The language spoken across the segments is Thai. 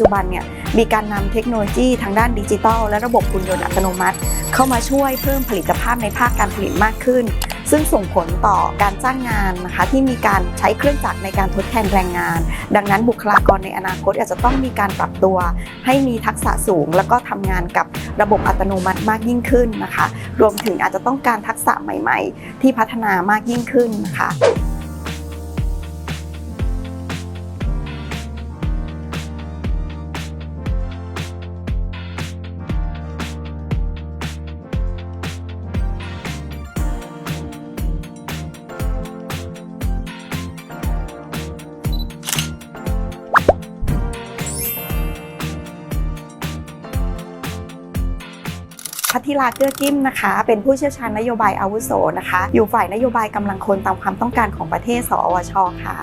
จุบันเนี่ยมีการนำเทคโนโลยีทางด้านดิจิทัลและระบบหุ่นยนต์อัตโนมัติ เข้ามาช่วยเพิ่มผลิตภาพในภาคการผลิตมากขึ้น ซึ่งส่งผลต่อการจ้างงานนะคะที่มีการใช้เครื่องจักรในการทดแทนแรงงาน ดังนั้นบุคลากรในอนาคตอาจจะต้องมีการปรับตัว ให้มีทักษะสูง แล้วก็ทำงานกับระบบอัตโนมัติมากยิ่งขึ้นนะคะ รวมถึงอาจจะต้องการทักษะใหม่ ๆ ที่พัฒนามากยิ่งขึ้นนะคะ ทธิลาเกื้อกิ้มนะคะ เป็นผู้เชี่ยวชาญนโยบายอาวุโสนะคะ อยู่ฝ่ายนโยบายกำลังคนตามความต้องการของประเทศ สอวช ค่ะ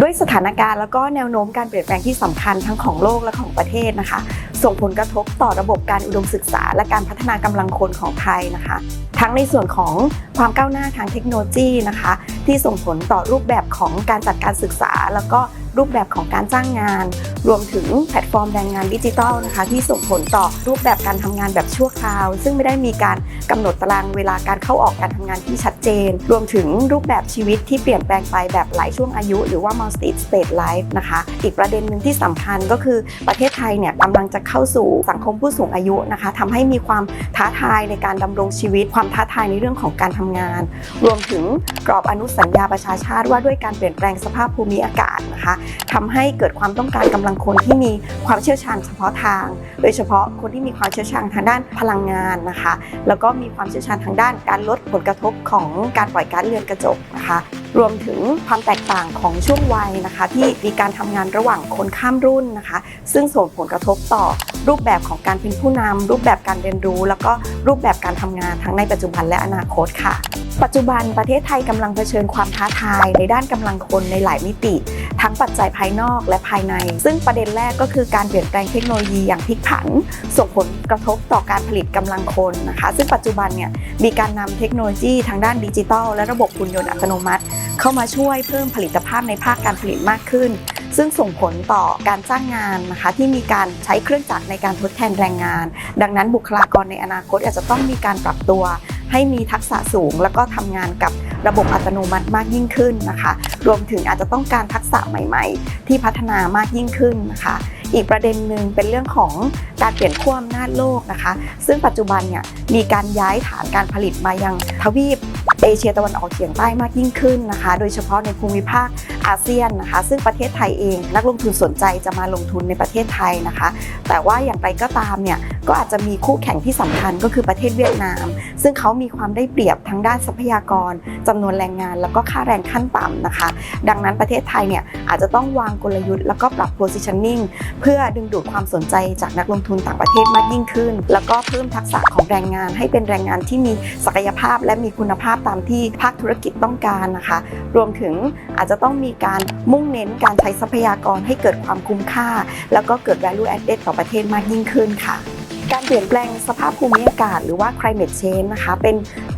ด้วยสถานการณ์แล้วก็แนวโน้มการเปลี่ยนแปลงที่สำคัญทั้งของโลกและของประเทศนะคะ ส่งผลกระทบต่อระบบการอุดมศึกษา และการพัฒนากำลังคนของไทยนะคะ ทั้งในส่วนของความก้าวหน้าทางเทคโนโลยีนะคะ ที่ส่งผลต่อรูปแบบของการจัดการศึกษา แล้วก็รูปแบบของการจ้างงาน รวมถึงแพลตฟอร์มแรงงานดิจิทัลนะคะที่ส่งผลต่อรูปแบบการทำงานแบบชั่วคราว ซึ่งไม่ได้มีการกำหนดตารางเวลาการเข้าออกการทำงานที่ชัดเจน รวมถึงรูปแบบชีวิตที่เปลี่ยนแปลงไปแบบหลายช่วงอายุ หรือว่า multi stage life นะคะ อีกประเด็นหนึ่งที่สำคัญก็คือประเทศไทยเนี่ยกำลังจะเข้าสู่สังคมผู้สูงอายุนะคะทำให้มีความท้าทายในการดำรงชีวิต ความท้าทายในเรื่องของการทำงาน รวมถึงกรอบอนุสัญญาประชาชาติว่าด้วยการเปลี่ยนแปลงสภาพภูมิอากาศนะคะทำให้เกิดความต้องการกำลังคนที่มีความเชี่ยวชาญเฉพาะทาง โดยเฉพาะคนที่มีความเชี่ยวชาญทางด้านพลังงานนะคะ แล้วก็มีความเชี่ยวชาญทางด้านการลดผลกระทบของการปล่อยก๊าซเรือนกระจกนะคะ รวมถึงความแตกต่างของช่วงวัยนะคะ ที่มีการทำงานระหว่างคนข้ามรุ่นนะคะ ซึ่งส่งผลกระทบต่อรูปแบบของการเป็นผู้นำรูปแบบการเรียนรู้ แล้วก็รูปแบบการทำงานทั้งในปัจจุบันและอนาคตค่ะ ปัจจุบันประเทศไทยกำลังเผชิญความท้าทายในด้านกำลังคนในหลายมิติ ทั้งปัจจัยภายนอกและภายใน ซึ่งประเด็นแรกก็คือการเปลี่ยนแปลงเทคโนโลยีอย่างพลิกผัน ส่งผลกระทบต่อการผลิตกำลังคนนะคะ ซึ่งปัจจุบันเนี่ยมีการนำเทคโนโลยีทางด้านดิจิทัลและระบบหุ่นยนต์อัตโนมัติ เข้ามาช่วยเพิ่มผลิตภาพในภาคการผลิตมากขึ้น ซึ่งส่งผลต่อการจ้างงานนะคะ ที่มีการใช้เครื่องจักรในการทดแทนแรงงาน ดังนั้นบุคลากรในอนาคตอาจจะต้องมีการปรับตัว ให้มีทักษะสูง แล้วก็ทำงานกับระบบอัตโนมัติมากยิ่งขึ้นนะคะ รวมถึงอาจจะต้องการทักษะใหม่ ๆ ที่พัฒนามากยิ่งขึ้นนะคะ อีกประเด็นหนึ่งเป็นเรื่องของการเปลี่ยนขั้วอำนาจโลกนะคะ ซึ่งปัจจุบันเนี่ยมีการย้ายฐานการผลิตมายังทวีปเอเชียตะวันออกเฉียงใต้มากยิ่งขึ้นนะคะ โดยเฉพาะในภูมิภาคอาเซียนนะคะ ซึ่งประเทศไทยเอง นักลงทุนสนใจจะมาลงทุนในประเทศไทยนะคะ แต่ว่าอย่างไรก็ตามเนี่ยก็อาจจะมีคู่แข่งที่สำคัญก็คือประเทศเวียดนาม ซึ่งเขามีความได้เปรียบทั้งด้านทรัพยากรจำนวนแรงงาน แล้วก็ค่าแรงขั้นต่ำนะคะ ดังนั้นประเทศไทยเนี่ยอาจจะต้องวางกลยุทธ์แล้วก็ปรับ positioning เพื่อดึงดูดความสนใจจากนักลงทุนต่างประเทศมากยิ่งขึ้น แล้วก็เพิ่มทักษะของแรงงาน ให้เป็นแรงงานที่มีศักยภาพ และมีคุณภาพตามที่ภาคธุรกิจต้องการนะคะ รวมถึงอาจจะต้องมีการมุ่งเน้นการใช้ทรัพยากรให้เกิดความคุ้มค่า แล้วก็เกิด value added ต่อประเทศมากยิ่งขึ้นค่ะ การเปลี่ยนแปลงสภาพภูมิอากาศหรือว่า climate change นะคะเป็น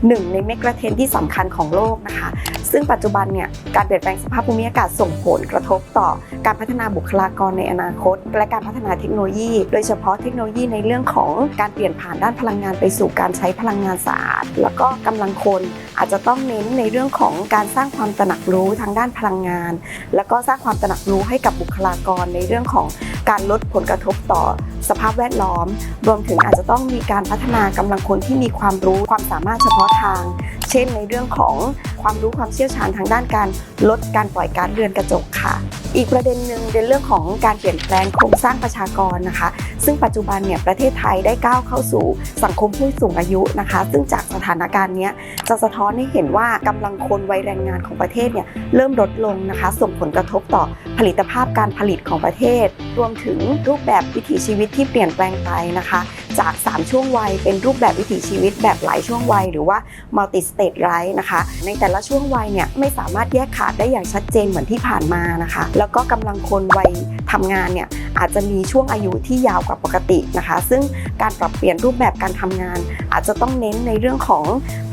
หนึ่งในเมกะเทรนที่สำคัญของโลกนะคะ ซึ่งปัจจุบันเนี่ยการเปลี่ยนแปลงสภาพภูมิอากาศส่งผลกระทบต่อการพัฒนาบุคลากรในอนาคต และการพัฒนาเทคโนโลยี โดยเฉพาะเทคโนโลยีในเรื่องของการเปลี่ยนผ่านด้านพลังงานไปสู่การใช้พลังงานสะอาด แล้วก็กำลังคนอาจจะต้องเน้นในเรื่องของการสร้างความตระหนักรู้ทางด้านพลังงาน แล้วก็สร้างความตระหนักรู้ให้กับบุคลากรในเรื่องของการลดผลกระทบต่อ สภาพแวดล้อม รวมถึงอาจจะต้องมีการพัฒนากำลังคนที่มีความรู้ความสามารถเฉพาะทาง เช่นในเรื่องของความรู้ความเชี่ยวชาญทางด้านการลดการปล่อยก๊าซเรือนกระจกค่ะ อีกประเด็นหนึ่งเป็นเรื่องของการเปลี่ยนแปลงโครงสร้างประชากรนะคะ ซึ่งปัจจุบันเนี่ยประเทศไทยได้ก้าวเข้าสู่สังคมผู้สูงอายุนะคะ ซึ่งจากสถานการณ์นี้จะสะท้อนให้เห็นว่ากำลังคนวัยแรงงานของประเทศเนี่ยเริ่มลดลงนะคะ ส่งผลกระทบต่อผลิตภาพการผลิตของประเทศ รวมถึงรูปแบบวิถีชีวิตที่เปลี่ยนแปลงไปนะคะ จาก 3 ช่วงวัย เป็นรูปแบบวิถีชีวิตแบบหลายช่วงวัย หรือว่า multi stage life นะคะ ในแต่ละช่วงวัยเนี่ยไม่สามารถแยกขาดได้อย่างชัดเจนเหมือนที่ผ่านมานะคะแล้วก็กำลังคนวัยทำงานเนี่ยอาจจะมีช่วงอายุที่ยาวกว่าปกตินะคะ ซึ่งการปรับเปลี่ยนรูปแบบการทำงาน อาจจะต้องเน้นในเรื่องของ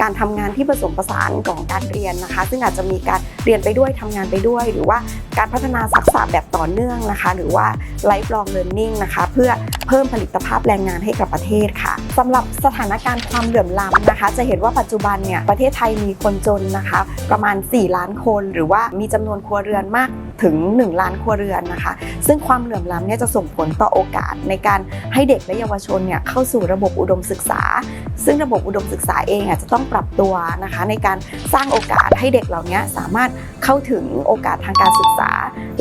การทำงานที่ผสมผสานของการเรียนนะคะ ซึ่งอาจจะมีการเรียนไปด้วยทำงานไปด้วย หรือว่าการพัฒนาทักษะแบบต่อเนื่องนะคะ หรือว่า lifelong learning นะคะเพื่อเพิ่มผลิตภาพแรงงานให้กับประเทศค่ะสำหรับสถานการณ์ความเหลื่อมล้ำนะคะ จะเห็นว่าปัจจุบันเนี่ยประเทศไทยมีคนจนนะคะ ประมาณ 4 ล้านคน หรือว่ามีจำนวนครัวเรือนมาก ถึง 1 ล้านครัวเรือนนะคะ ซึ่งความเหลื่อมล้ำเนี่ยจะส่งผลต่อโอกาสในการให้เด็กและเยาวชนเนี่ยเข้าสู่ระบบอุดมศึกษา ซึ่งระบบอุดมศึกษาเองอาจจะต้องปรับตัวนะคะ ในการสร้างโอกาสให้เด็กเหล่านี้สามารถเข้าถึงโอกาสทางการศึกษา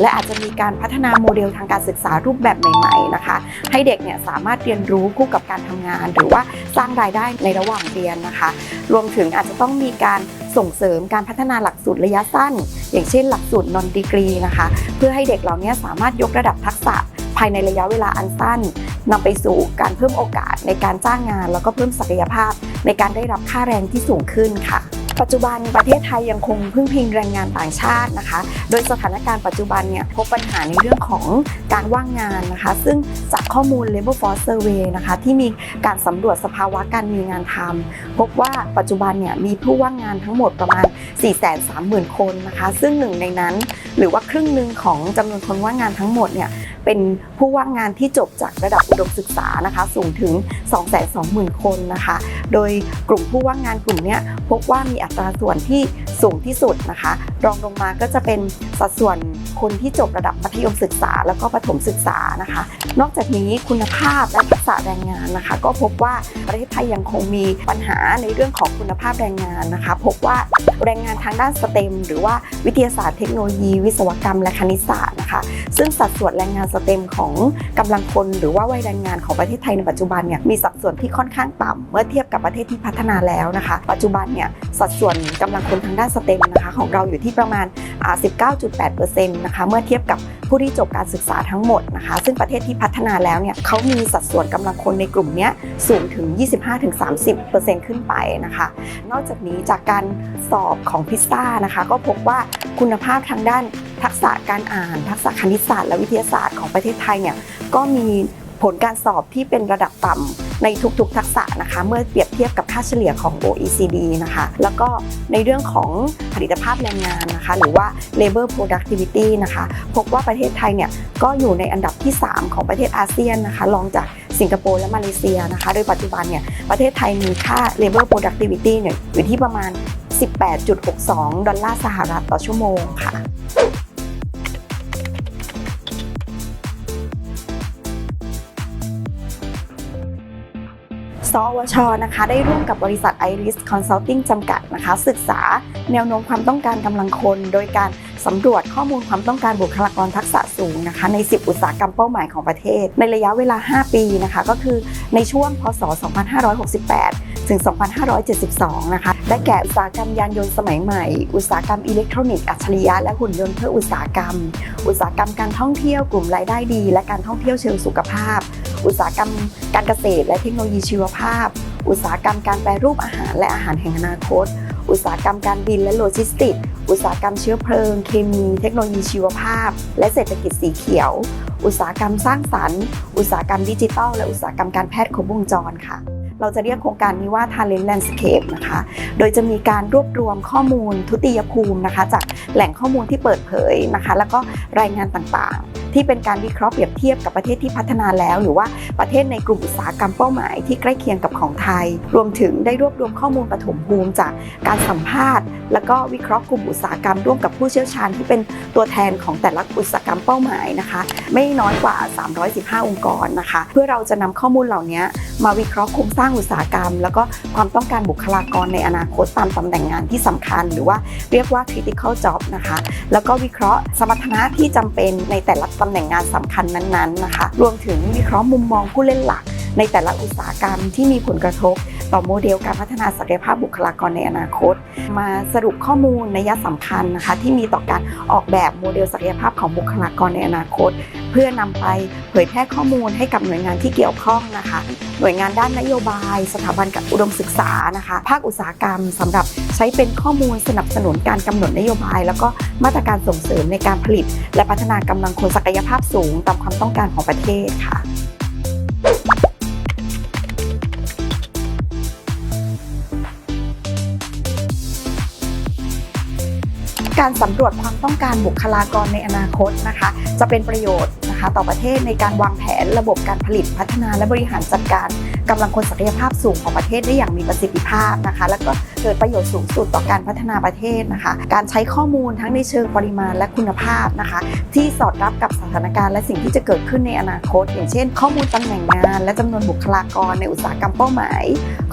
และอาจจะมีการพัฒนาโมเดลทางการศึกษารูปแบบใหม่ๆนะคะ ให้เด็กเนี่ยสามารถเรียนรู้คู่กับการทำงาน หรือว่าสร้างรายได้ในระหว่างเรียนนะคะ รวมถึงอาจจะต้องมีการ ส่งเสริมการพัฒนาหลักสูตรระยะสั้น อย่างเช่น หลักสูตรนอนดีกรีนะคะ เพื่อให้เด็กเหล่านี้สามารถยกระดับทักษะภายในระยะเวลาอันสั้นนำไปสู่การเพิ่มโอกาสในการจ้างงาน แล้วก็เพิ่มศักยภาพในการได้รับค่าแรงที่สูงขึ้นค่ะ ปัจจุบันประเทศไทยยังคงพึ่งพิงแรงงานต่างชาตินะคะ โดยสถานการณ์ปัจจุบันเนี่ยพบปัญหาในเรื่องของการว่างงานนะคะ ซึ่งจากข้อมูล Labor Force Survey นะคะที่มีการสำรวจสภาวะการมีงานทำพบว่าปัจจุบันเนี่ยมีผู้ว่างงานทั้งหมดประมาณ 430,000 คนนะคะ ซึ่งหนึ่งในนั้น หรือว่าครึ่งหนึ่งของจำนวนคนว่างงานทั้งหมดเนี่ยเป็นผู้ว่างงานที่จบจากระดับอุดมศึกษานะคะ สูงถึง 220,000 คนนะคะ โดยกลุ่มผู้ว่างงานกลุ่มนี้พบว่ามีอัตราส่วนที่สูงที่สุดนะคะ รองลงมาก็จะเป็นสัดส่วนคนที่จบระดับมัธยมศึกษา แล้วก็ประถมศึกษานะคะ นอกจากนี้คุณภาพและทักษะแรงงานนะคะ ก็พบว่าประเทศไทยยังคงมีปัญหาในเรื่องของคุณภาพแรงงานนะคะ พบว่าแรงงานทางด้านสเต็มหรือว่าวิทยาศาสตร์เทคโนโลยี วิศวกรรมและคณิตศาสตร์นะคะ ซึ่งสัดส่วนแรงงานสเต็มของกำลังคน หรือว่าวัยแรงงานของประเทศไทยในปัจจุบันเนี่ยมีสัดส่วนที่ค่อนข้างต่ำเมื่อเทียบกับประเทศที่พัฒนาแล้วนะคะ ปัจจุบันเนี่ยสัดส่วนกำลังคนทางด้านสเต็มนะคะ ของเราอยู่ที่ประมาณ 19.8%นะคะเมื่อเทียบกับผู้ที่จบการศึกษาทั้งหมดนะคะซึ่งประเทศที่พัฒนาแล้วเนี่ยเขามีสัดส่วนกำลังคนในกลุ่มนี้สูงถึง 25-30%ขึ้นไปนะคะนอกจากนี้จากการสอบของพิซซ่านะคะก็พบว่าคุณภาพทางด้านทักษะการอ่าน ทักษะคณิตศาสตร์และวิทยาศาสตร์ของประเทศไทยเนี่ยก็มีผลการสอบที่เป็นระดับต่ำ ในทุกๆ ทักษะนะคะ เมื่อเปรียบเทียบกับค่าเฉลี่ยของ OECD นะคะ แล้วก็ในเรื่องของผลิตภาพแรงงานนะคะ หรือว่า labor productivity นะคะ พบว่าประเทศไทยเนี่ยก็อยู่ในอันดับที่ 3 ของประเทศอาเซียนนะคะรองจากสิงคโปร์และมาเลเซียนะคะ โดยปัจจุบันเนี่ยประเทศไทยมีค่า labor productivity เนี่ยอยู่ที่ประมาณ 18.62 ดอลลาร์สหรัฐต่อชั่วโมงค่ะ สวชนะคะได้ร่วมกับบริษัท Iris Consulting จำกัดนะคะศึกษาแนวโน้มความต้องการกำลังคน โดยการสำรวจข้อมูลความต้องการบุคลากรทักษะสูงนะคะใน 10 อุตสาหกรรมเป้าหมายของประเทศ ในระยะเวลา 5 ปีนะคะก็คือในช่วงพศ 2568 ถึง 2572 นะคะ ได้แก่อุตสาหกรรมยานยนต์สมัยใหม่ อุตสาหกรรมอิเล็กทรอนิกส์อัจฉริยะและหุ่นยนต์เพื่ออุตสาหกรรม อุตสาหกรรมการท่องเที่ยวกลุ่มรายได้ดี และการท่องเที่ยวเชิงสุขภาพ อุตสาหกรรมการเกษตร และเทคโนโลยีชีวภาพ อุตสาหกรรมการแปรรูปอาหารและอาหารแห่งอนาคต อุตสาหกรรมการบินและโลจิสติกส์อุตสาหกรรมเชื้อเพลิง เคมี เทคโนโลยีชีวภาพ และเศรษฐกิจสีเขียว อุตสาหกรรมสร้างสรรค์ อุตสาหกรรมดิจิทัล และอุตสาหกรรมการแพทย์ครบวงจรค่ะ เราจะเรียกโครงการนี้ว่า Talent Landscape นะคะ โดยจะมีการรวบรวมข้อมูลทุติยภูมินะคะ จากแหล่งข้อมูลที่เปิดเผยนะคะ แล้วก็รายงานต่างๆ ที่เป็นการวิเคราะห์เปรียบเทียบกับประเทศที่พัฒนาแล้ว หรือว่าประเทศในกลุ่มอุตสาหกรรมเป้าหมายที่ใกล้เคียงกับของไทย รวมถึงได้รวบรวมข้อมูลปฐมภูมิจากการสัมภาษณ์ แล้วก็วิเคราะห์กลุ่มอุตสาหกรรมร่วมกับผู้เชี่ยวชาญที่เป็นตัวแทนของแต่ละอุตสาหกรรมเป้าหมายนะคะ ไม่น้อยกว่า 315 องค์กรนะคะ เพื่อเราจะนำข้อมูลเหล่านี้มาวิเคราะห์โครงสร้างอุตสาหกรรม แล้วก็ความต้องการบุคลากรในอนาคตตามตำแหน่งงานที่สำคัญ หรือว่าเรียกว่า critical job นะคะ แล้วก็วิเคราะห์สมรรถนะที่จำเป็นในแต่ละตำแหน่งงานสำคัญนั้นๆนะคะ รวมถึงวิเคราะห์มุมมองผู้เล่นหลักในแต่ละอุตสาหกรรมที่มีผลกระทบ ต่อโมเดลการพัฒนาศักยภาพบุคลากรในอนาคต มาสรุปข้อมูลในยะสำคัญนะคะ ที่มีต่อการออกแบบโมเดลศักยภาพของบุคลากรในอนาคต เพื่อนำไปเผยแพร่ข้อมูลให้กับหน่วยงานที่เกี่ยวข้องนะคะ หน่วยงานด้านนโยบาย สถาบันกับอุดมศึกษานะคะ ภาคอุตสาหกรรมสำหรับใช้เป็นข้อมูลสนับสนุนการกำหนดนโยบาย แล้วก็มาตรการส่งเสริมในการผลิต และพัฒนากำลังคนศักยภาพสูงตามความต้องการของประเทศค่ะ การสำรวจความต้องการบุคลากรในอนาคตนะคะ จะเป็นประโยชน์นะคะต่อประเทศในการวางแผนระบบการผลิตพัฒนาและบริหารจัดการกำลังคนศักยภาพสูงของประเทศได้อย่างมีประสิทธิภาพนะคะ แล้วก็ เกิดประโยชน์สูงสุดต่อการพัฒนาประเทศนะคะ การใช้ข้อมูลทั้งในเชิงปริมาณและคุณภาพนะคะ ที่สอดรับกับสถานการณ์และสิ่งที่จะเกิดขึ้นในอนาคต อย่างเช่น ข้อมูลตำแหน่งงาน และจำนวนบุคลากรในอุตสาหกรรมเป้าหมาย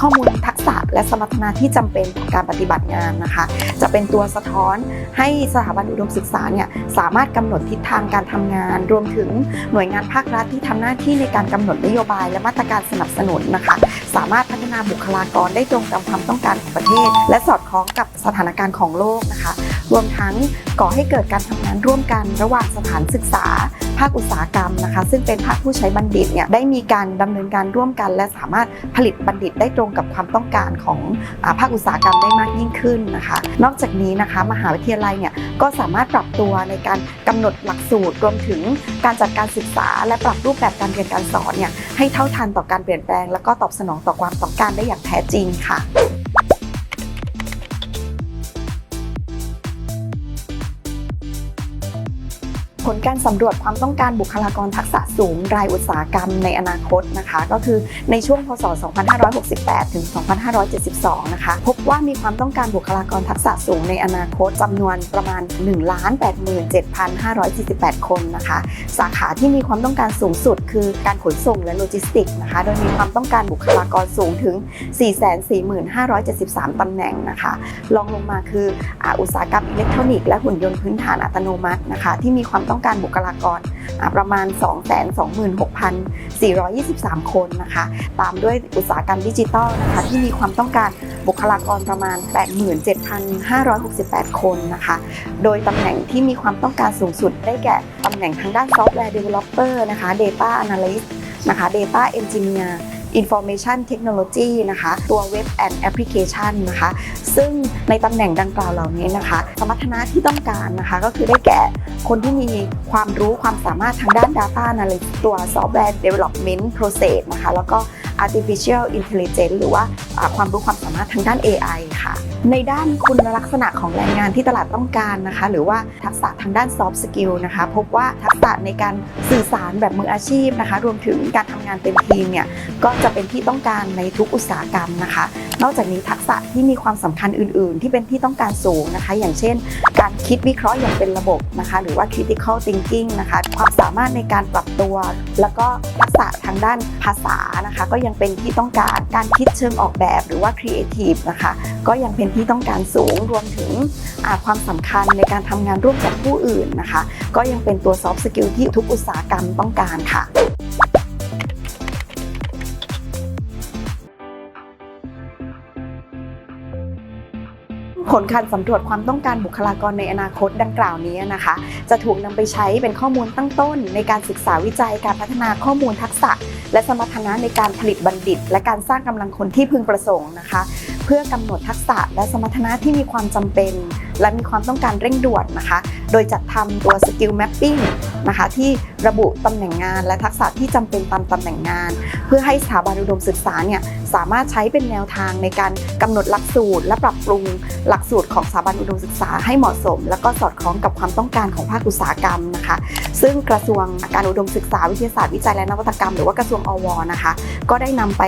ข้อมูลทักษะและสมรรถนะที่จำเป็นต่อการปฏิบัติงานนะคะ จะเป็นตัวสะท้อนให้สถาบันอุดมศึกษาเนี่ยสามารถกำหนดทิศทางการทำงาน รวมถึงหน่วยงานภาครัฐที่ทำหน้าที่ในการกำหนดนโยบาย และมาตรการสนับสนุนนะคะ สามารถพัฒนาบุคลากรได้ตรงตามความต้องการของประเทศและสอดคล้องกับสถานการณ์ของโลกนะคะ รวมทั้งก่อให้เกิดการทำงานร่วมกันระหว่างสถานศึกษา ภาคอุตสาหกรรมนะคะ ซึ่งเป็นภาคผู้ใช้บัณฑิตเนี่ยได้มีการดำเนินการร่วมกัน และสามารถผลิตบัณฑิตได้ตรงกับความต้องการของภาคอุตสาหกรรมได้มากยิ่งขึ้นนะคะ นอกจากนี้นะคะมหาวิทยาลัยเนี่ยก็สามารถปรับตัวในการกำหนดหลักสูตรรวมถึงการจัดการศึกษา และปรับรูปแบบการเรียนการสอนเนี่ยให้เท่าทันต่อการเปลี่ยนแปลง แล้วก็ตอบสนองต่อความต้องการได้อย่างแท้จริงค่ะ ผลการสำรวจความต้องการบุคลากรทักษะสูงรายอุตสาหกรรมในอนาคตนะคะ ก็คือในช่วงพศ 2568 ถึง 2572 นะคะ พบว่ามีความต้องการบุคลากรทักษะสูงในอนาคตจำนวนประมาณ 187,548 คนนะคะ สาขาที่มีความต้องการสูงสุดคือการขนส่งและโลจิสติกส์นะคะ โดยมีความต้องการบุคลากรสูงถึง 445,73 ตำแหน่งนะคะรองลงมาคืออุตสาหกรรมอิเล็กทรอนิกส์และหุ่นยนต์พื้นฐานอัตโนมัตินะคะ ที่มีความต้ององการบุคลากรอ่าประมาณ 226,423 คนนะคะ ตามด้วยอุตสาหกรรมดิจิทัลนะคะที่มีความต้องการบุคลากรประมาณ 87,568 คนนะคะ โดยตำแหน่งที่มีความต้องการสูงสุดได้แก่ตำแหน่งทางด้านซอฟต์แวร์ Developer นะคะ Data Analyst นะคะ Data Engineer Information Technology นะคะ ตัว Web and Application นะคะ ซึ่งในตำแหน่งดังกล่าวเหล่านี้นะคะ สมรรถนะที่ต้องการนะคะ ก็คือได้แก่คนที่มีความรู้ความสามารถทางด้าน Data Analyst ตัว Software Development Process นะคะ แล้วก็ Artificial Intelligence หรือว่าความรู้ความสามารถทางด้าน AI ค่ะ ในด้านคุณลักษณะของแรงงานที่ตลาดต้องการนะคะ หรือว่าทักษะทางด้าน soft skill นะคะ พบว่าทักษะในการสื่อสารแบบมืออาชีพนะคะ รวมถึงการทำงานเป็นทีมเนี่ยก็จะเป็นที่ต้องการในทุกอุตสาหกรรมนะคะ นอกจากนี้ทักษะที่มีความสำคัญอื่น ๆ ที่เป็นที่ต้องการสูงนะคะ อย่างเช่น การคิดวิเคราะห์อย่างเป็นระบบนะคะ หรือว่า critical thinking นะคะ ความสามารถในการปรับตัว แล้วก็ทักษะทางด้านภาษานะคะก็ยังเป็นที่ต้องการการคิดเชิงออกแบบหรือว่าครีเอทีฟนะคะก็ยังเป็นที่ต้องการสูงรวมถึงความสำคัญในการทำงานร่วมกับผู้อื่นนะคะ ก็ยังเป็นตัว soft skill ที่ทุกอุตสาหกรรมต้องการค่ะ ผลการสำรวจความต้องการบุคลากรในอนาคตดังกล่าวนี้นะคะ จะถูกนำไปใช้เป็นข้อมูลตั้งต้น ในการศึกษาวิจัยการพัฒนาข้อมูลทักษะ และสมรรถนะในการผลิตบัณฑิต และการสร้างกำลังคนที่พึงประสงค์นะคะ เพื่อกำหนดทักษะและสมรรถนะที่มีความจำเป็น และมีความต้องการเร่งด่วนนะคะ โดยจัดทำตัว skill mapping นะคะที่ ระบุตำแหน่งงานและทักษะที่จำเป็นตามตำแหน่งงาน เพื่อให้สถาบันอุดมศึกษาเนี่ยสามารถใช้เป็นแนวทางในการกำหนดหลักสูตร และปรับปรุงหลักสูตรของสถาบันอุดมศึกษาให้เหมาะสม และก็สอดคล้องกับความต้องการของภาคอุตสาหกรรมนะคะ ซึ่งกระทรวงการอุดมศึกษาวิทยาศาสตร์วิจัยและนวัตกรรม หรือว่ากระทรวงอวนะคะ ก็ได้นำไป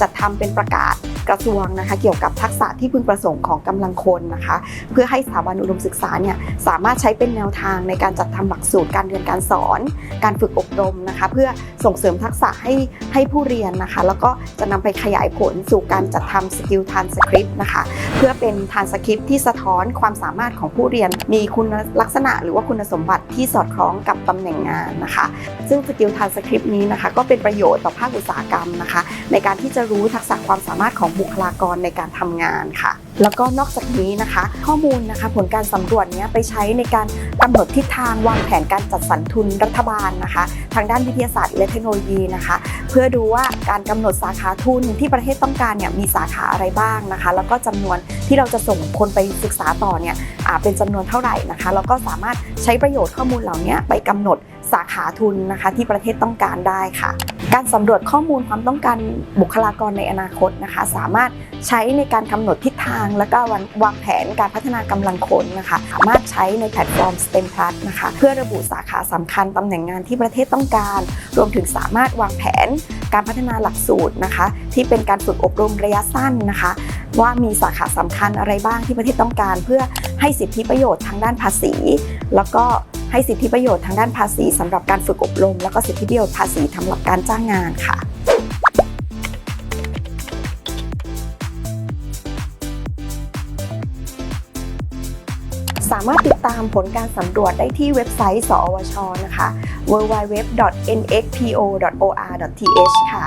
จัดทำเป็นประกาศกระทรวงนะคะเกี่ยวกับทักษะที่พึงประสงค์ของกำลังคนนะคะ เพื่อให้สถาบันอุดมศึกษาเนี่ยสามารถใช้เป็นแนวทางในการจัดทำหลักสูตรการเรียนการสอนการฝึกอบรมนะคะ เพื่อส่งเสริมทักษะให้ให้ผู้เรียนนะคะ แล้วก็จะนำไปขยายผลสู่การจัดทำสกิลทานสคริปต์นะคะ เพื่อเป็นทานสคริปต์ที่สะท้อนความสามารถของผู้เรียน มีคุณลักษณะหรือว่าคุณสมบัติที่สอดคล้องกับตำแหน่งงานนะคะ ซึ่งสกิลทานสคริปต์นี้นะคะ ก็เป็นประโยชน์ต่อภาคอุตสาหกรรมนะคะ ในการที่จะรู้ทักษะ ความสามารถของบุคลากรในการทำงานค่ะ แล้วก็นอกจากนี้นะคะ ข้อมูลนะคะผลการสำรวจเนี้ยไปใช้ในการกำหนดทิศทางวางแผนการจัดสรรทุนรัฐบาลนะคะ ทางด้านวิทยาศาสตร์และเทคโนโลยีนะคะ เพื่อดูว่าการกำหนดสาขาทุนที่ประเทศต้องการเนี่ยมีสาขาอะไรบ้างนะคะ แล้วก็จำนวนที่เราจะส่งคนไปศึกษาต่อเนี่ยเป็นจำนวนเท่าไหร่นะคะแล้วก็สามารถใช้ประโยชน์ข้อมูลเหล่านี้ไปกำหนดสาขาทุนนะคะ ที่ประเทศต้องการได้ค่ะ การสำรวจข้อมูลความต้องการบุคลากรในอนาคตนะคะ สามารถใช้ในการกำหนดทิศทาง และก็วางแผนการพัฒนากำลังคนนะคะ สามารถใช้ในแพลตฟอร์ม STEM Plus นะคะ เพื่อระบุสาขาสำคัญตำแหน่งงานที่ประเทศต้องการ รวมถึงสามารถวางแผนการพัฒนาหลักสูตรนะคะ ที่เป็นการฝึกอบรมระยะสั้นนะคะ ว่ามีสาขาสำคัญอะไรบ้างที่ประเทศต้องการ เพื่อให้สิทธิประโยชน์ทางด้านภาษี แล้วก็ ให้สิทธิประโยชน์ทางด้านภาษีสำหรับการฝึกอบรม แล้วก็สิทธิประโยชน์ภาษีสำหรับการจ้างงานค่ะสามารถติดตามผลการสำรวจได้ที่เว็บไซต์ สอวช นะคะ www.nxpo.or.th ค่ะ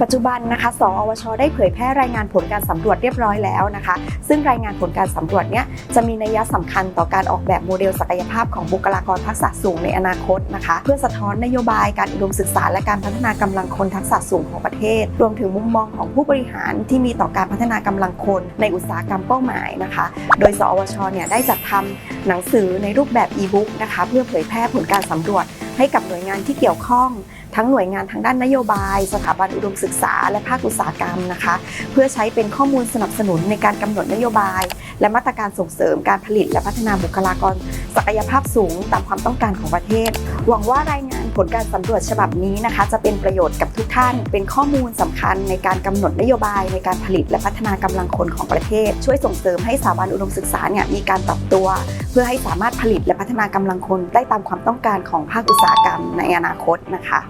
ปัจจุบันนะคะสอวช ได้เผยแพร่รายงานผลการสำรวจเรียบร้อยแล้วนะคะ ซึ่งรายงานผลการสำรวจเนี้ยจะมีนัยสำคัญต่อการออกแบบโมเดลศักยภาพของบุคลากรทักษะสูงในอนาคตนะคะ เพื่อสะท้อนนโยบายการอุดมศึกษาและการพัฒนากำลังคนทักษะสูงของประเทศ รวมถึงมุมมองของผู้บริหารที่มีต่อการพัฒนากำลังคนในอุตสาหกรรมเป้าหมายนะคะ โดยสอวชเนี่ยได้จัดทำหนังสือในรูปแบบอีบุ๊กนะคะเพื่อเผยแพร่ผลการสำรวจให้กับหน่วยงานที่เกี่ยวข้อง ทั้งหน่วยงานทางด้านนโยบาย สถาบันอุดมศึกษา และภาคอุตสาหกรรมนะคะ เพื่อใช้เป็นข้อมูลสนับสนุนในการกำหนดนโยบาย และมาตรการส่งเสริมการผลิตและพัฒนาบุคลากร ศักยภาพสูงตามความต้องการของประเทศ หวังว่ารายงานผลการสำรวจฉบับนี้นะคะ จะเป็นประโยชน์กับทุกท่าน เป็นข้อมูลสำคัญในการกำหนดนโยบาย ในการผลิตและพัฒนากำลังคนของประเทศ ช่วยส่งเสริมให้สถาบันอุดมศึกษาเนี่ยมีการปรับตัว เพื่อให้สามารถผลิตและพัฒนากำลังคนได้ตามความต้องการของภาคอุตสาหกรรมในอนาคตนะคะ